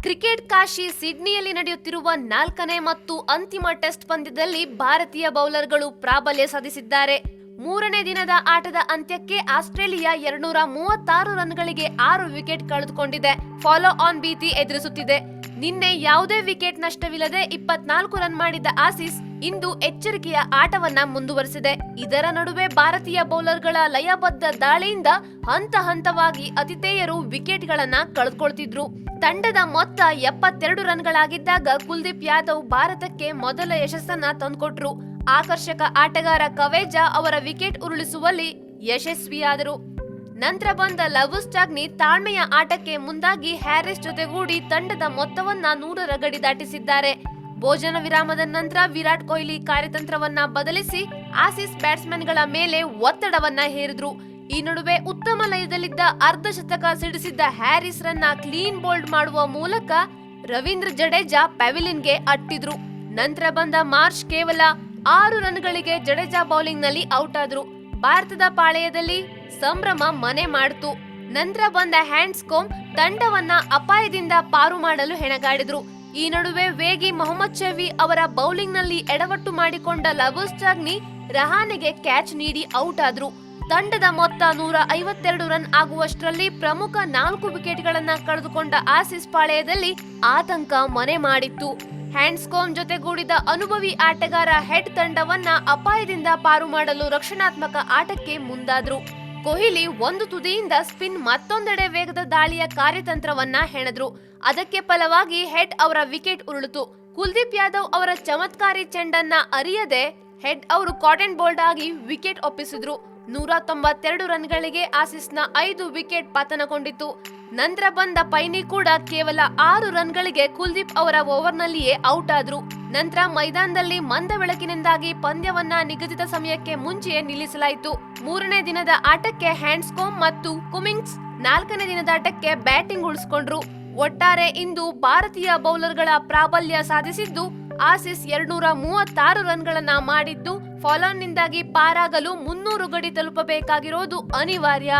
Cricket Kashi ಸಿಡ್ನಿಯಲ್ಲಿ ನಡೆಯುತ್ತಿರುವ ನಾಲ್ಕನೇ ಮತ್ತು ಅಂತಿಮ ಟೆಸ್ಟ್ ಪಂದ್ಯದಲ್ಲಿ ಭಾರತೀಯ ಬೌಲರ್ಗಳು ಪ್ರಾಬಲ್ಯ ಸಾಧಿಸಿದ್ದಾರೆ. ಮೂರನೇ ದಿನದ ಆಟದ ಅಂತ್ಯಕ್ಕೆ ಆಸ್ಟ್ರೇಲಿಯಾ ಎರಡ್ನೂರ ಮೂವತ್ತಾರು ರನ್ಗಳಿಗೆ ಆರು ವಿಕೆಟ್ ಕಳೆದುಕೊಂಡಿದೆ. ಫಾಲೋ ಆನ್ ಭೀತಿ ಎದುರಿಸುತ್ತಿದೆ. ನಿನ್ನೆ ಯಾವುದೇ ವಿಕೆಟ್ ನಷ್ಟವಿಲ್ಲದೆ ಇಪ್ಪತ್ನಾಲ್ಕು ರನ್ ಮಾಡಿದ್ದ ಆಸೀಸ್ ಇಂದು ಎಚ್ಚರಿಕೆಯ ಆಟವನ್ನ ಮುಂದುವರೆಸಿದೆ. ಇದರ ನಡುವೆ ಭಾರತೀಯ ಬೌಲರ್ಗಳ ಲಯಬದ್ಧ ದಾಳಿಯಿಂದ ಹಂತ ಹಂತವಾಗಿ ಅತಿಥೇಯರು ವಿಕೆಟ್ಗಳನ್ನ ಕಳೆದುಕೊಳ್ತಿದ್ರು. ತಂಡದ ಮೊತ್ತ ಎಪ್ಪತ್ತೆರಡು ರನ್ಗಳಾಗಿದ್ದಾಗ ಕುಲ್ದೀಪ್ ಯಾದವ್ ಭಾರತಕ್ಕೆ ಮೊದಲ ಯಶಸ್ಸನ್ನ ತಂದುಕೊಟ್ರು. ಆಕರ್ಷಕ ಆಟಗಾರ ಕವೇಜಾ ಅವರ ವಿಕೆಟ್ ಉರುಳಿಸುವಲ್ಲಿ ಯಶಸ್ವಿಯಾದರು. ನಂತರ ಬಂದ ಲವುಸ್ಟಾಗ್ನಿ ತಾಳ್ಮೆಯ ಆಟಕ್ಕೆ ಮುಂದಾಗಿ ಹ್ಯಾರಿಸ್ ಜೊತೆಗೂಡಿ ತಂಡದ ಮೊತ್ತವನ್ನ ನೂರರ ಗಡಿ ದಾಟಿಸಿದ್ದಾರೆ. ಭೋಜನ ವಿರಾಮದ ನಂತರ ವಿರಾಟ್ ಕೊಹ್ಲಿ ಕಾರ್ಯತಂತ್ರವನ್ನ ಬದಲಿಸಿ ಆಸೀಸ್ ಬ್ಯಾಟ್ಸ್ಮನ್ಗಳ ಮೇಲೆ ಒತ್ತಡವನ್ನ ಹೇರಿದ್ರು. ಈ ನಡುವೆ ಉತ್ತಮ ಲಯದಲ್ಲಿದ್ದ ಅರ್ಧ ಶತಕ ಸಿಡಿಸಿದ್ದ ಹ್ಯಾರಿಸ್ ರನ್ನ ಕ್ಲೀನ್ ಬೋಲ್ಡ್ ಮಾಡುವ ಮೂಲಕ ರವೀಂದ್ರ ಜಡೇಜಾ ಪೆವಿಲಿನ್ಗೆ ಅಟ್ಟಿದ್ರು. ನಂತರ ಬಂದ ಮಾರ್ಚ್ ಕೇವಲ ಆರು ರನ್ಗಳಿಗೆ ಜಡೇಜಾ ಬೌಲಿಂಗ್ನಲ್ಲಿ ಔಟ್ ಆದ್ರು ಭಾರತದ ಪಾಳೆಯದಲ್ಲಿ ಸಂಭ್ರಮ ಮನೆ ಮಾಡಿತು. ನಂತರ ಬಂದ ಹ್ಯಾಂಡ್ಸ್ಕೋಮ್ ತಂಡವನ್ನ ಅಪಾಯದಿಂದ ಪಾರು ಮಾಡಲು ಹೆಣಗಾಡಿದ್ರು. ಈ ನಡುವೆ ವೇಗಿ ಮೊಹಮ್ಮದ್ ಶವಿ ಅವರ ಬೌಲಿಂಗ್ನಲ್ಲಿ ಎಡವಟ್ಟು ಮಾಡಿಕೊಂಡ ಲಬುಸ್ಟಾಗ್ನಿ ರಹಾನೆಗೆ ಕ್ಯಾಚ್ ನೀಡಿ ಔಟ್ ಆದ್ರು ತಂಡದ ಮೊತ್ತ ನೂರ ಐವತ್ತೆರಡು ರನ್ ಆಗುವಷ್ಟರಲ್ಲಿ ಪ್ರಮುಖ ನಾಲ್ಕು ವಿಕೆಟ್ಗಳನ್ನು ಕಳೆದುಕೊಂಡ ಆಸಿಸ್ ಪಾಳೆಯದಲ್ಲಿ ಆತಂಕ ಮನೆ ಮಾಡಿತ್ತು. ಹ್ಯಾಂಡ್ಸ್ಕೋಮ್ ಜೊತೆಗೂಡಿದ ಅನುಭವಿ ಆಟಗಾರ ಹೆಡ್ ತಂಡವನ್ನ ಅಪಾಯದಿಂದ ಪಾರು ಮಾಡಲು ರಕ್ಷಣಾತ್ಮಕ ಆಟಕ್ಕೆ ಮುಂದಾದ್ರು. ಕೊಹ್ಲಿ ಒಂದು ತುದಿಯಿಂದ ಸ್ಪಿನ್ ಮತ್ತೊಂದೆಡೆ ವೇಗದ ದಾಳಿಯ ಕಾರ್ಯತಂತ್ರವನ್ನ ಹೆಣೆದ್ರು. ಅದಕ್ಕೆ ಫಲವಾಗಿ ಹೆಡ್ ಅವರ ವಿಕೆಟ್ ಉರುಳಿತು. ಕುಲ್ದೀಪ್ ಯಾದವ್ ಅವರ ಚಮತ್ಕಾರಿ ಚೆಂಡನ್ನ ಅರಿಯದೆ ಹೆಡ್ ಅವರು ಕಾಟನ್ ಬೋಲ್ಡ್ ಆಗಿ ವಿಕೆಟ್ ಒಪ್ಪಿಸಿದ್ರು. ನೂರ ತೊಂಬತ್ತೆರಡು ರನ್ಗಳಿಗೆ ಆಸಿಸ್ನ ಐದು ವಿಕೆಟ್ ಪತನಗೊಂಡಿತು ನಂತರ ಬಂದ ಪೈನಿ ಕೂಡ ಕೇವಲ ಆರು ರನ್ಗಳಿಗೆ ಕುಲ್ದೀಪ್ ಅವರ ಓವರ್ನಲ್ಲಿಯೇ ಔಟ್ ಆದ್ರು. ನಂತರ ಮೈದಾನದಲ್ಲಿ ಮಂದ ಬೆಳಕಿನಿಂದಾಗಿ ಪಂದ್ಯವನ್ನ ನಿಗದಿತ ಸಮಯಕ್ಕೆ ಮುಂಚೆಯೇ ನಿಲ್ಲಿಸಲಾಯಿತು. ಮೂರನೇ ದಿನದ ಆಟಕ್ಕೆ ಹ್ಯಾಂಡ್ಸ್ಕೋಮ್ ಮತ್ತು ಕುಮಿಂಗ್ಸ್ ನಾಲ್ಕನೇ ದಿನದ ಆಟಕ್ಕೆ ಬ್ಯಾಟಿಂಗ್ ಉಳಿಸಿಕೊಂಡ್ರು. ಒಟ್ಟಾರೆ ಇಂದು ಭಾರತೀಯ ಬೌಲರ್ಗಳ ಪ್ರಾಬಲ್ಯ ಸಾಧಿಸಿದ್ದು ಆಸಿಸ್ ಎರಡ್ನೂರ ಮೂವತ್ತಾರು ರನ್ಗಳನ್ನ ಮಾಡಿದ್ದು ಫಾಲೋನ್ನಿಂದಾಗಿ ಪಾರಾಗಲು ಮುನ್ನೂರು ಗಡಿ ತಲುಪಬೇಕಾಗಿರೋದು ಅನಿವಾರ್ಯ.